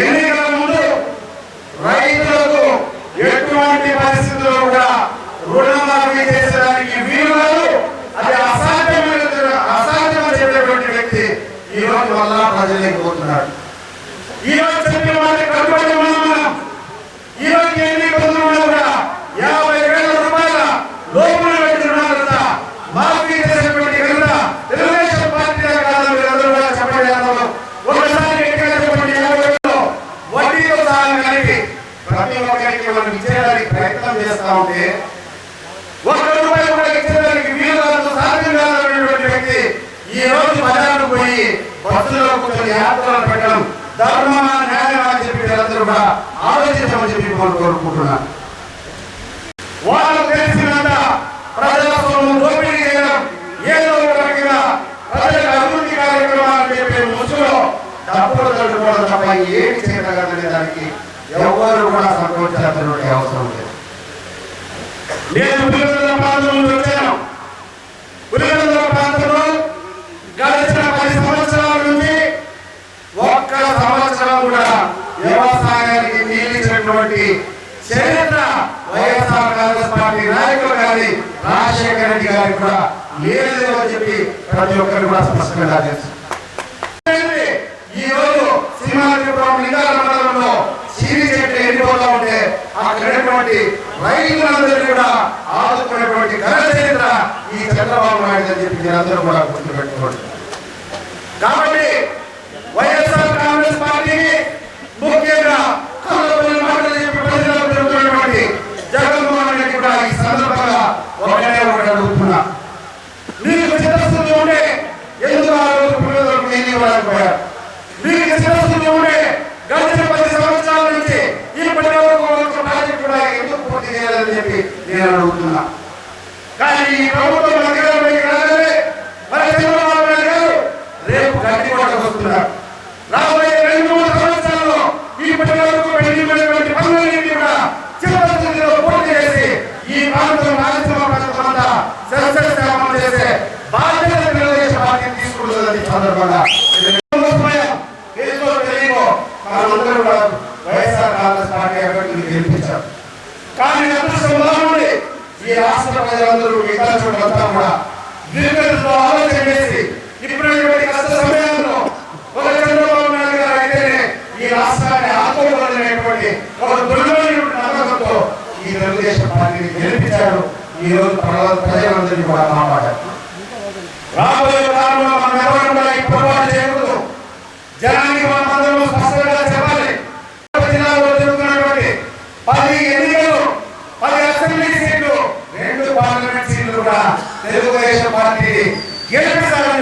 ఎన్నికల ముందు రైతులకు ఎటువంటి పరిస్థితుల్లో కూడా రుణమాఫీ చేసేదానికి వీలు అది అసాధ్యమైన అసాధ్యమని చెప్పేటువంటి వ్యక్తి ఈ రోజు వల్ల ప్రజలే కోరుతున్నాడు ఈ రోజు చెప్పిన వాళ్ళకి కట్టుబడి ఉన్నాం మనం. ప్రతి మనం ఇచ్చేయడానికి ప్రయత్నం చేస్తా ఉంటే ఒక్క రూపాయి కూడా ఇచ్చేదానికి వీలు కాదు సాధ్యం వ్యక్తి ఈ రోజు బజార్కు పోయి బస్సులో కూర్చొని యాత్రలు పెట్టడం ధర్మమా న్యాయమా అని చెప్పి వీళ్ళందరూ కూడా ఆలోచించమని చెప్పి మనం కోరుకుంటున్నాను. వాళ్ళు తెలిసినంత ప్రజాస్వామ్యం దోపిడీ చేయడం ఏదో రకంగా ప్రజల అభివృద్ధి కార్యక్రమాలు చెప్పే ముసుగులో డబ్బులు తట్టుకోవడం తప్ప ఏమి దానికి ఎవరు కూడా సంతోషించాల్సినటువంటి అవసరం లేదు. నేను పులివెందుల ప్రాంతం నుండి వచ్చాను. పులివెందుల ప్రాంతంలో గడిచిన పది సంవత్సరాల నుండి ఒక్క సంవత్సరం కూడా వ్యవసాయానికి నియమించినటువంటి చరిత్ర వైఎస్ఆర్ కాంగ్రెస్ పార్టీ నాయకులు కానీ రాజశేఖర రెడ్డి గారికి కూడా లేదు చెప్పి ప్రతి ఒక్కరు కూడా స్పష్టంగా తెలుసు. అక్కడటువంటి రైతులందరూ కూడా ఆదుకున్నటువంటి ఘన చరిత్ర ఈ చంద్రబాబు నాయుడు అని చెప్పి మీరందరూ కూడా గుర్తుపెట్టుకోండి కాబట్టి వైఎస్ఆర్ కాంగ్రెస్ పార్టీకి ముఖ్యంగా కళ్ళబొల్లి మాటలు చెప్పి ప్రజలకు తిరుగుతున్నటువంటి జగన్మోహన్ రెడ్డి కూడా ఈ సందర్భంగా ఒకటే ఒకటి అడుగుతున్నా నీకు చిత్తశుద్ధి ఉంటే ఎందుకు ఆ రోజు పిల్లలకు నేను ఇవ్వలేకపోయారు నీకు చిత్తశుద్ధి ఉంటే గడిచిన పది సంవత్సరాల నుంచి ఇప్పటి వరకు ఒక ప్రాజెక్ట్ కూడా ఎందుకు పూర్తి చేయాలని చెప్పి నేను అడుగుతున్నా. కానీ ఈ ప్రభుత్వం అధికారంలోకి రాగానే మన చంద్రబాబు నాయుడు గారు రేపు గట్టి కోటకు వస్తున్నారు. రాబోయే రెండు మూడు సంవత్సరాల్లో ఇప్పటి వరకు పెట్టినటువంటి పనులన్నింటినీ కూడా చివరిలో పూర్తి చేసి ఈ ప్రాంతం రాజసీమ ప్రాంతం అంతా సస్యశ్యామం చేసే బాధ్యత తెలుగుదేశం పార్టీ తీసుకుంటుందని ఈ సందర్భంగా మోసపోయాం. తెలుసో తెలియకో మనమందరం కూడా వైఎస్ఆర్ కాంగ్రెస్ పార్టీ అభ్యర్థులు గెలిపించాం కానీ అదృష్టం బాగుంది ఈ రాష్ట్ర ప్రజలందరూ మిగతా చోట్లంతా కూడా దీర్ఘంతో ఆలోచన చేసి ఇప్పుడున్నటువంటి కష్ట సమయాల్లో ఒక చంద్రబాబు నాయుడు గారు అయితేనే ఈ రాష్ట్రాన్ని ఆదుకోవాలనేటువంటి ఒక దృఢమైనటువంటి నమ్మకంతో ఈ తెలుగుదేశం పార్టీని గెలిపించారు. ఈ రోజు ప్రజల- ప్రజలందరినీ కూడా కాపాడారు. రాబోయే కాలంలో మనం ఎవరు కూడా ఈ పొరపాటు చేయకూడదు. జనాన్ని మన అందరం స్పష్టంగా చెప్పాలి జిల్లాలో జరుగుతున్నటువంటి పది ఎన్నికలు పది అసెంబ్లీ సీట్లు రెండు పార్లమెంట్ సీట్లు కూడా తెలుగుదేశం పార్టీ గెలిపిస్తారని